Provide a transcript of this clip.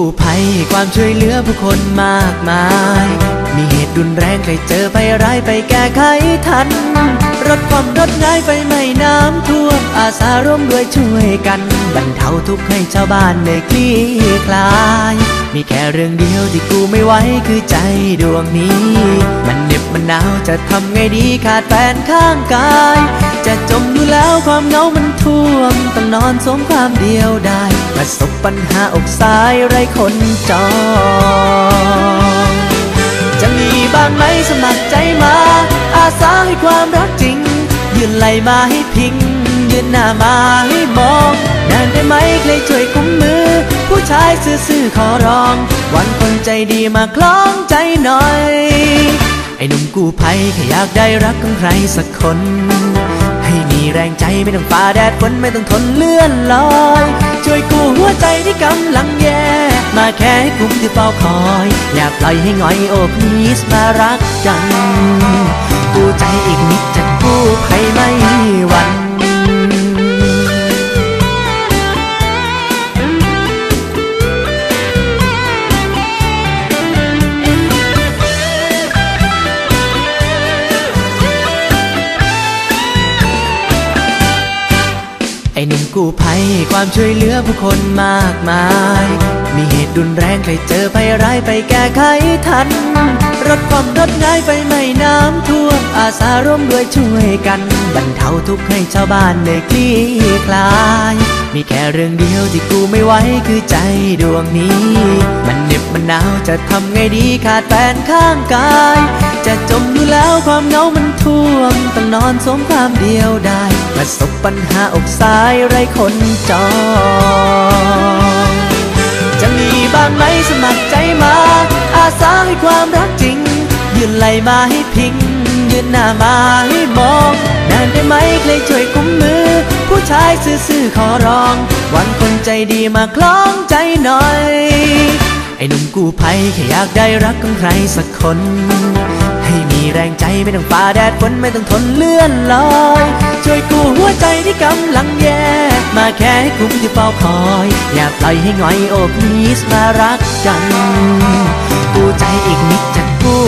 กู้ภัยความช่วยเหลือผู้คนมากมาย มีเหตุรุนแรงใครเจอไปร้ายไปแก้ไขทัน รถความรถง่ายไฟไหม้น้ำท่วมอาสาร่วมด้วยช่วยกันบรรเทาทุกข์ให้ชาวบ้านได้คลี่คลาย มีแค่เรื่องเดียวที่กูไม่ไหวคือใจดวงนี้ มันเหน็บมันหนาวจะทำไงดีขาดแฟนข้างกาย จะจมอยู่แล้วความเหงามันท่วมต้องนอนสมความเดียวได้ ประสบปัญหาอกสายไรคนจอง จะมีบ้างไหมสมัครใจมา อาสาให้ความรักจริง ยืนไหลมาให้พิง ยืนหน้ามาให้มองนานได้ไหมใครช่วยกุมมือ ผู้ชายซื่อๆขอร้อง วันคนใจดีมาคล้องใจหน่อย ไอ้หนุ่มกู้ภัยแค่อยากได้รักของใครสักคน มีแรงใจไม่ต้องฝ่าแดดฝนไม่ต้องทนเลื่อนลอย ช่วยกู้หัวใจที่กำลังแย่ มาแค่ให้กลุ่มที่เฝ้าคอย อย่าปล่อยให้หงอยโอ้พีสมารักกัน กู้ใจอีกนิดจะกู้ใครไม่ ไอ้หนุ่มกู้ภัยความช่วยเหลือผู้คนมากมาย มีเหตุรุนแรงใครเจอไปร้ายไปแก้ไขทัน รถความรถง่ายไฟไหม้น้ำท่วมอาสาร่วมด้วยช่วยกันบรรเทาทุกข์ให้ชาวบ้านได้คลี่คลาย มีแค่เรื่องเดียวที่กูไม่ไหวคือใจดวงนี้ มันเหน็บมันหนาวจะทำไงดีขาดแฟนข้างกาย จะจมอยู่แล้วความเหงา นอนอนสมความเดียวได้ประสบปัญหาอกสายไรคนจองจะมีบ้างไหมสมัครใจมา อาสาให้ความรักจริง ยืนไหลมาให้พิง ยืนหน้ามาให้มองนานได้ไหมใครช่วยกุมมือ ผู้ชายซื่อๆขอร้อง วันคนใจดีมาคล้องใจหน่อย ไอ้หนุ่มกู้ภัยแค่อยากได้รักของใครสักคน ให้มีแรงใจไม่ต้องฝ่าแดดฝนไม่ต้องทนเลื่อนลอย ช่วยกู้หัวใจที่กำลังแย่ มาแค่ให้กลุ่มที่เฝ้าคอย อย่าปล่อยให้หงอยโอ้พลีสมารักกัน กู้ใจอีกนิดจะกู้